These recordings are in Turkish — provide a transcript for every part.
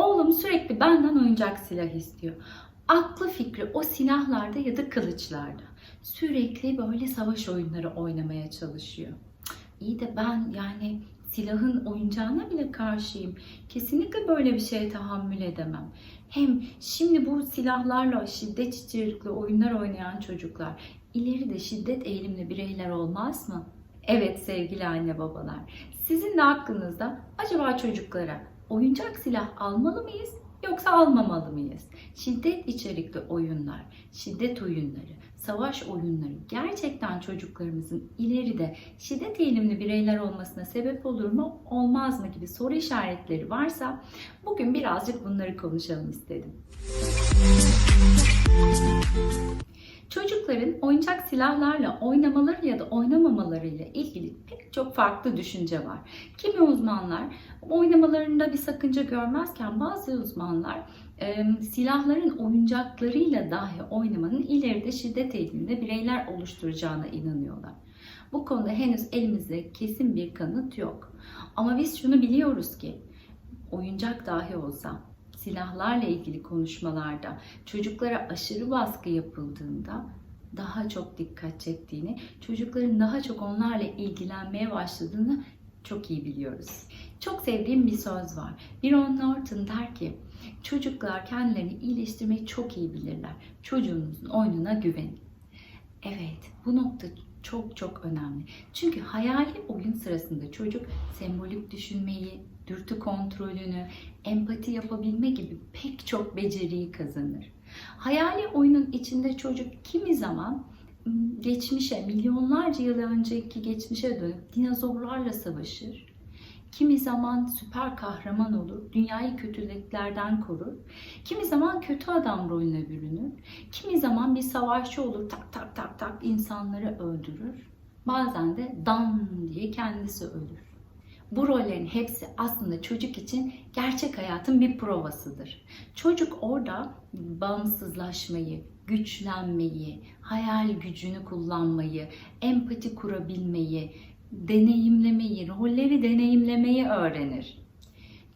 Oğlum sürekli benden oyuncak silah istiyor. Aklı fikri o silahlarda ya da kılıçlarda. Sürekli böyle savaş oyunları oynamaya çalışıyor. İyi de ben yani silahın oyuncağına bile karşıyım. Kesinlikle böyle bir şeye tahammül edemem. Hem şimdi bu silahlarla şiddet içerikli oyunlar oynayan çocuklar ileride şiddet eğilimli bireyler olmaz mı? Evet sevgili anne babalar. Sizin de aklınızda acaba çocuklara oyuncak silah almalı mıyız yoksa almamalı mıyız? Şiddet içerikli oyunlar, şiddet oyunları, savaş oyunları gerçekten çocuklarımızın ileride şiddet eğilimli bireyler olmasına sebep olur mu, olmaz mı gibi soru işaretleri varsa bugün birazcık bunları konuşalım istedim. Oyuncak silahlarla oynamaları ya da oynamamalarıyla ilgili pek çok farklı düşünce var. Kimi uzmanlar oynamalarında bir sakınca görmezken bazı uzmanlar silahların oyuncaklarıyla dahi oynamanın ileride şiddet eğiliminde bireyler oluşturacağına inanıyorlar. Bu konuda henüz elimizde kesin bir kanıt yok. Ama biz şunu biliyoruz ki oyuncak dahi olsa silahlarla ilgili konuşmalarda çocuklara aşırı baskı yapıldığında daha çok dikkat çektiğini, çocukların daha çok onlarla ilgilenmeye başladığını çok iyi biliyoruz. Çok sevdiğim bir söz var. Biron Norton der ki, çocuklar kendilerini iyileştirmeyi çok iyi bilirler. Çocuğunuzun oyununa güvenin. Evet, bu nokta çok çok önemli. Çünkü hayali oyun sırasında çocuk sembolik düşünmeyi, dürtü kontrolünü, empati yapabilme gibi pek çok beceriyi kazanır. Hayali oyunun içinde çocuk kimi zaman geçmişe, milyonlarca yıl önceki geçmişe dönüp dinozorlarla savaşır. Kimi zaman süper kahraman olur, dünyayı kötülüklerden korur. Kimi zaman kötü adam rolüne bürünür. Kimi zaman bir savaşçı olur, tak tak tak tak insanları öldürür. Bazen de dan diye kendisi ölür. Bu rollerin hepsi aslında çocuk için gerçek hayatın bir provasıdır. Çocuk orada bağımsızlaşmayı, güçlenmeyi, hayal gücünü kullanmayı, empati kurabilmeyi, deneyimlemeyi, rolleri deneyimlemeyi öğrenir.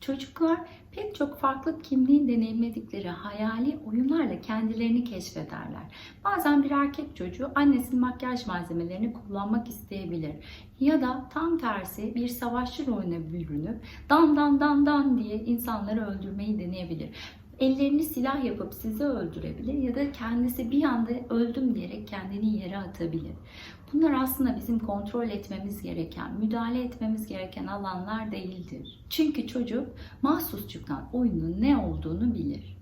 Çocuklar pek çok farklı kimliği deneyimledikleri hayali oyunlarla kendilerini keşfederler. Bazen bir erkek çocuğu annesinin makyaj malzemelerini kullanmak isteyebilir. Ya da tam tersi bir savaşçı rolüne bürünüp dan dan dan dan diye insanları öldürmeyi deneyebilir. Ellerini silah yapıp sizi öldürebilir ya da kendisi bir anda öldüm diyerek kendini yere atabilir. Bunlar aslında bizim kontrol etmemiz gereken, müdahale etmemiz gereken alanlar değildir. Çünkü çocuk mahsusçuktan oyunun ne olduğunu bilir.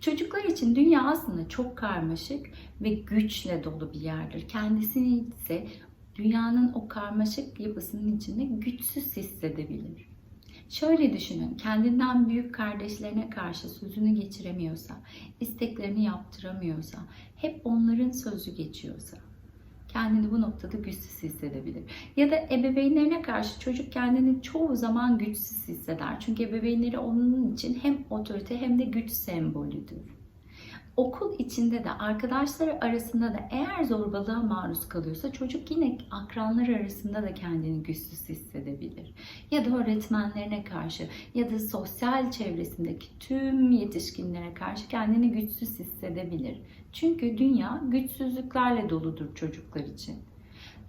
Çocuklar için dünya aslında çok karmaşık ve güçle dolu bir yerdir. Kendisini ise dünyanın o karmaşık yapısının içinde güçsüz hissedebilir. Şöyle düşünün, kendinden büyük kardeşlerine karşı sözünü geçiremiyorsa, isteklerini yaptıramıyorsa, hep onların sözü geçiyorsa, kendini bu noktada güçsüz hissedebilir. Ya da ebeveynlerine karşı çocuk kendini çoğu zaman güçsüz hisseder. Çünkü ebeveynleri onun için hem otorite hem de güç sembolüdür. Okul içinde de arkadaşları arasında da eğer zorbalığa maruz kalıyorsa çocuk yine akranlar arasında da kendini güçsüz hissedebilir. Ya da öğretmenlerine karşı ya da sosyal çevresindeki tüm yetişkinlere karşı kendini güçsüz hissedebilir. Çünkü dünya güçsüzlüklerle doludur çocuklar için.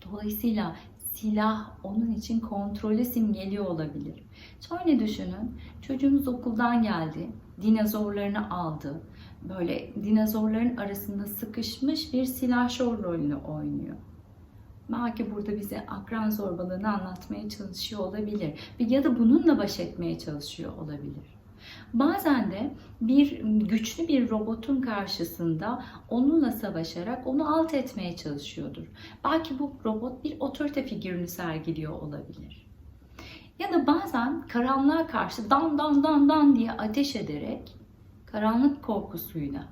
Dolayısıyla silah onun için kontrolü simgeliyor olabilir. Şöyle düşünün, çocuğunuz okuldan geldi, dinozorlarını aldı, böyle dinozorların arasında sıkışmış bir silahşor rolünü oynuyor. Belki burada bize akran zorbalığını anlatmaya çalışıyor olabilir ya da bununla baş etmeye çalışıyor olabilir. Bazen de bir güçlü bir robotun karşısında onunla savaşarak onu alt etmeye çalışıyordur. Belki bu robot bir otorite figürünü sergiliyor olabilir. Ya da bazen karanlığa karşı dan dan dan dan diye ateş ederek karanlık korkusuyla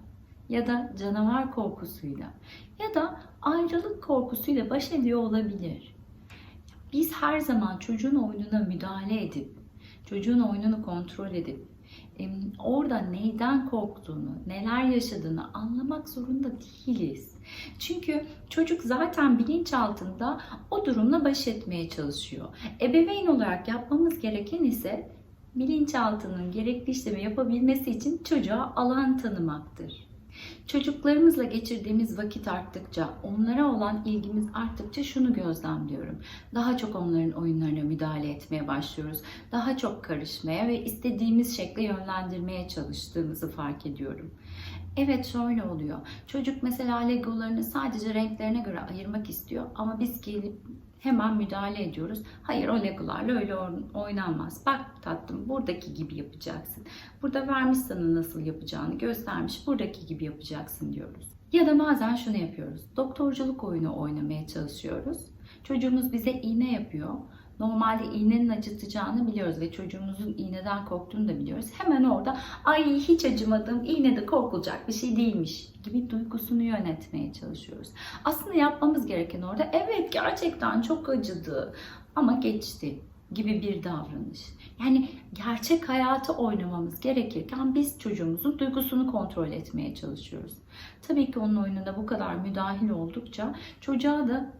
ya da canavar korkusuyla ya da ayrılık korkusuyla baş ediyor olabilir. Biz her zaman çocuğun oyununa müdahale edip, çocuğun oyununu kontrol edip, orada neyden korktuğunu, neler yaşadığını anlamak zorunda değiliz. Çünkü çocuk zaten bilinçaltında o durumla baş etmeye çalışıyor. Ebeveyn olarak yapmamız gereken ise bilinçaltının gerekli işlemi yapabilmesi için çocuğa alan tanımaktır. Çocuklarımızla geçirdiğimiz vakit arttıkça, onlara olan ilgimiz arttıkça şunu gözlemliyorum. Daha çok onların oyunlarına müdahale etmeye başlıyoruz. Daha çok karışmaya ve istediğimiz şekle yönlendirmeye çalıştığımızı fark ediyorum. Evet şöyle oluyor. Çocuk mesela legolarını sadece renklerine göre ayırmak istiyor ama biz gelip hemen müdahale ediyoruz. Hayır o legolarla öyle oynanmaz. Bak tatlım buradaki gibi yapacaksın. Burada vermiş sana nasıl yapacağını göstermiş. Buradaki gibi yapacaksın diyoruz. Ya da bazen şunu yapıyoruz. Doktorculuk oyunu oynamaya çalışıyoruz. Çocuğumuz bize iğne yapıyor. Normalde iğnenin acıtacağını biliyoruz ve çocuğumuzun iğneden korktuğunu da biliyoruz. Hemen orada ay hiç acımadım, iğne de korkulacak bir şey değilmiş gibi duygusunu yönetmeye çalışıyoruz. Aslında yapmamız gereken orada evet gerçekten çok acıdı ama geçti gibi bir davranış. Yani gerçek hayatı oynamamız gerekirken biz çocuğumuzun duygusunu kontrol etmeye çalışıyoruz. Tabii ki onun oyununa bu kadar müdahil oldukça çocuğa da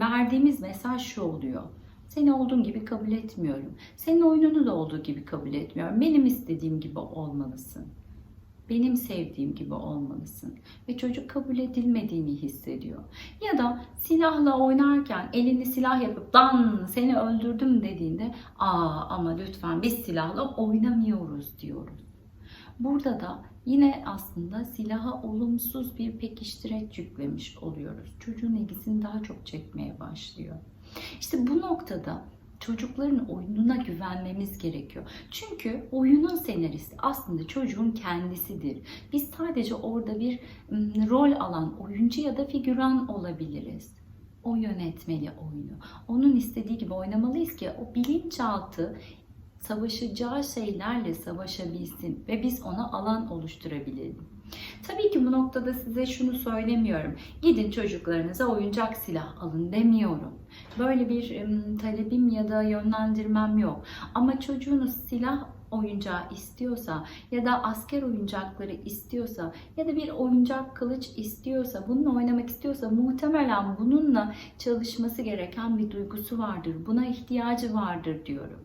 verdiğimiz mesaj şu oluyor. Seni olduğun gibi kabul etmiyorum. Senin oyununu da olduğu gibi kabul etmiyorum. Benim istediğim gibi olmalısın. Benim sevdiğim gibi olmalısın. Ve çocuk kabul edilmediğini hissediyor. Ya da silahla oynarken elini silah yapıp dan seni öldürdüm dediğinde aa ama lütfen biz silahla oynamıyoruz diyoruz. Burada da yine aslında silaha olumsuz bir pekiştireç yüklemiş oluyoruz. Çocuğun ilgisini daha çok çekmeye başlıyor. İşte bu noktada çocukların oyununa güvenmemiz gerekiyor. Çünkü oyunun senaristi aslında çocuğun kendisidir. Biz sadece orada bir rol alan oyuncu ya da figüran olabiliriz. O yönetmeli oyunu. Onun istediği gibi oynamalıyız ki o bilinçaltı savaşacağı şeylerle savaşabilsin ve biz ona alan oluşturabilelim. Tabii ki bu noktada size şunu söylemiyorum. Gidin çocuklarınıza oyuncak silah alın demiyorum. Böyle bir talebim ya da yönlendirmem yok. Ama çocuğunuz silah oyuncağı istiyorsa ya da asker oyuncakları istiyorsa ya da bir oyuncak kılıç istiyorsa, bununla oynamak istiyorsa muhtemelen bununla çalışması gereken bir duygusu vardır. Buna ihtiyacı vardır diyorum.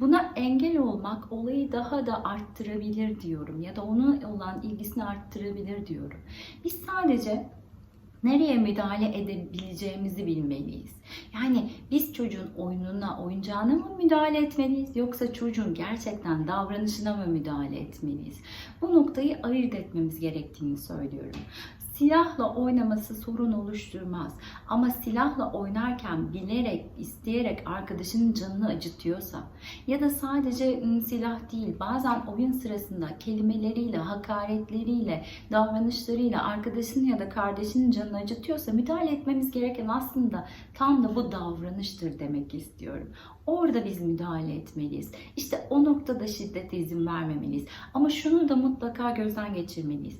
Buna engel olmak olayı daha da arttırabilir diyorum ya da ona olan ilgisini arttırabilir diyorum. Biz sadece nereye müdahale edebileceğimizi bilmeliyiz. Yani biz çocuğun oyununa, oyuncağına mı müdahale etmeliyiz yoksa çocuğun gerçekten davranışına mı müdahale etmeliyiz? Bu noktayı ayırt etmemiz gerektiğini söylüyorum. Silahla oynaması sorun oluşturmaz. Ama silahla oynarken bilerek, isteyerek arkadaşının canını acıtıyorsa ya da sadece silah değil bazen oyun sırasında kelimeleriyle, hakaretleriyle, davranışlarıyla arkadaşının ya da kardeşinin canını acıtıyorsa müdahale etmemiz gereken aslında tam da bu davranıştır demek istiyorum. Orada biz müdahale etmeliyiz. İşte o noktada şiddete izin vermemeliyiz. Ama şunu da mutlaka gözden geçirmeliyiz.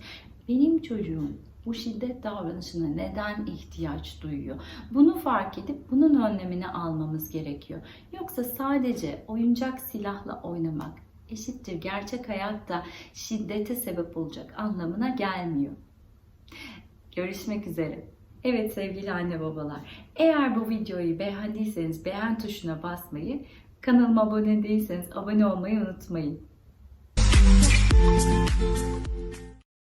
Benim çocuğum bu şiddet davranışına neden ihtiyaç duyuyor? Bunu fark edip bunun önlemini almamız gerekiyor. Yoksa sadece oyuncak silahla oynamak eşittir gerçek hayatta şiddete sebep olacak anlamına gelmiyor. Görüşmek üzere. Evet sevgili anne babalar, eğer bu videoyu beğendiyseniz beğen tuşuna basmayı, kanalıma abone değilseniz abone olmayı unutmayın.